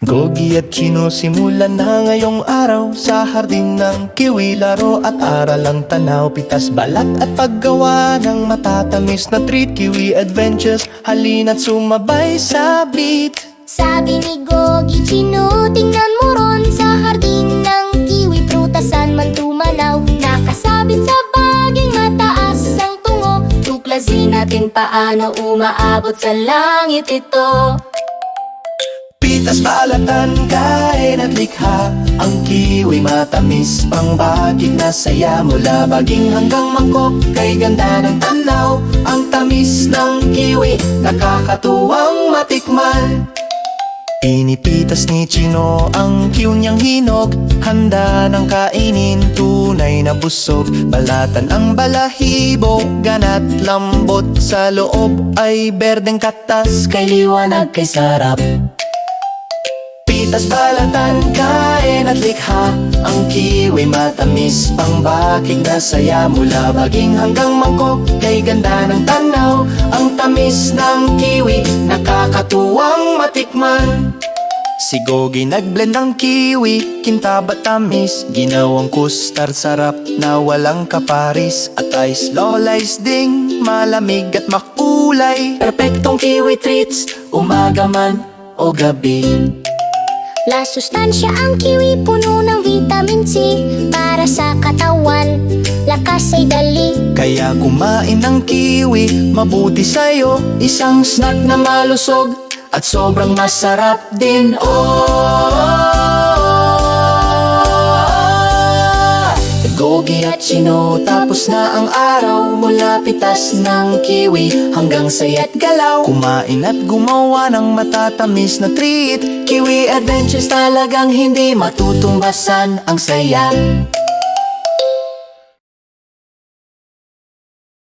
Gogi at Chino simulan na ngayong araw. Sa hardin ng kiwi, laro at aral ang tanaw. Pitas balat at paggawa ng matatamis na treat. Kiwi adventures, halina't sumabay sa beat. Sabi ni Gogi Chino, tingnan mo ron. Sa hardin ng kiwi Prutasan man tumanaw, nakasabit sa baging mataas ang tungo. Tuklasin natin paano umaabot sa langit ito Pitas balatan, kain at likha. Ang kiwi matamis, pang bagig na saya. Mula baging hanggang mangkok, kay ganda ng tanaw. Ang tamis ng kiwi, nakakatuwang matikman Inipitas ni Chino ang kiw niyang hinog. Handa ng kainin, tunay na busog. Balatan ang balahibo, ganat lambot. Sa loob ay berdeng katas, kay liwanag kay sarap Pitas balatan, kain at likha. Ang kiwi matamis, pang bakig na saya. Mula baging hanggang mangkok, kay ganda ng tanaw. Ang tamis ng kiwi, nakakatuwang matikman. Si Gogi nagblend ng kiwi, kintabat tamis? Ginawang kustar sarap na walang kaparis. At ice lolays ding, malamig at makulay. Perpektong kiwi treats, umaga man o gabi La sustansya ang kiwi puno ng vitamin C Para sa katawan, lakas ay dali. Kaya kumain ng kiwi, mabuti sa'yo Isang snack na malusog at sobrang masarap din. Oh! Gogi at Chino, tapos na ang araw. Mula pitas ng kiwi hanggang sayat galaw. Kumain at gumawa ng matatamis na treat. Kiwi adventures talagang hindi matutumbasan. Ang saya